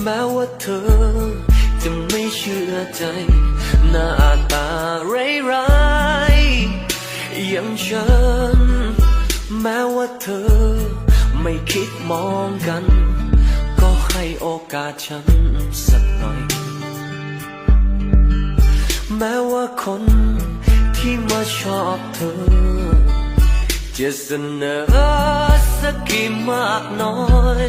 แม้ว่าเธอ จะไม่เชื่อใจ หน้าตาร้ายๆอย่างฉัน แม้ว่าเธอ ไม่คิดมองกัน ก็ให้โอกาสฉันสักหน่อย แม้ว่าคนที่มาชอบเธอ จะเสนอสักกี่มากน้อย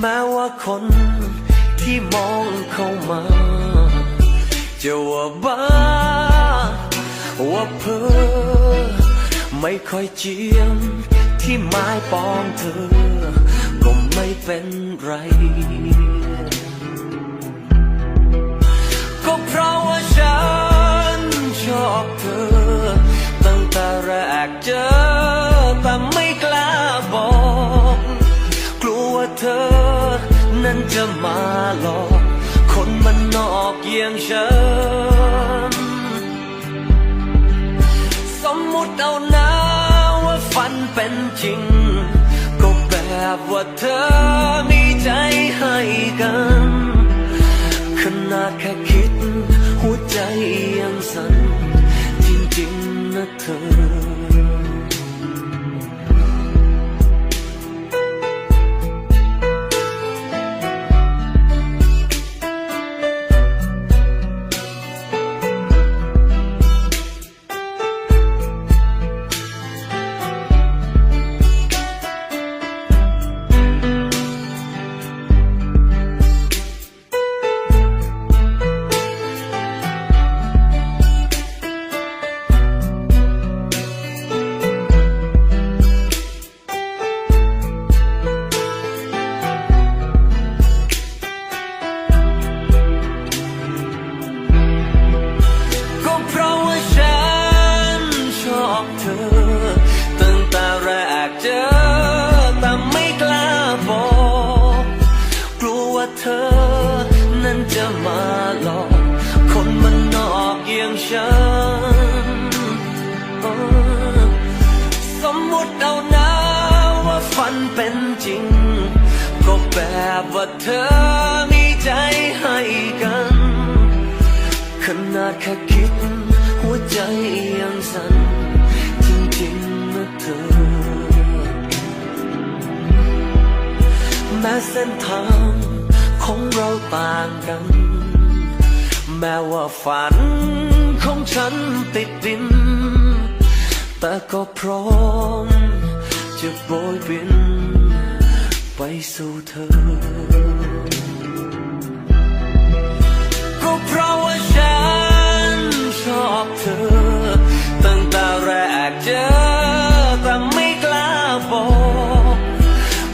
แม้ว่าคนที่มองเข้ามา จะว่าบ้า ว่าเพ้อไม่ค่อยเจียมที่ไม้ปองเธอ ก็ไม่เป็นไร จะมาหลอก คนมันนอกเยี่ยงฉัน สมมุติเอานะว่าฝันเป็นจริง ก็แบบว่าเธอมีใจให้กันขนาดแค่คิด หัวใจยังสั่นจริงๆนะเธอ บว่าเธอมีใจให้กัน ขนาดแค่คิด หัวใจยังสั่นจริงๆนะเธอ แม้เส้นทางของเราต่างกัน แม้ว่าฝันของฉันติดดิน แต่ก็พร้อมจะโบยบิน ไปสู่เธอ ก็เพราะว่าฉันชอบเธอ ตั้งแต่แรกเจอแต่ไม่กล้าบอก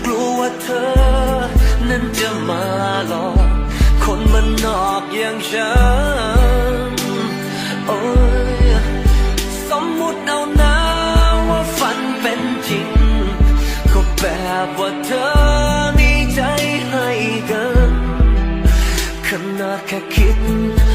กลัวว่าเธอ นั้นจะมาหลอก คนมันนอกอย่างฉันโอ้ยสมมุติเอานะว่าฝันเป็นจริง ก็แบบว่าเธอ ใ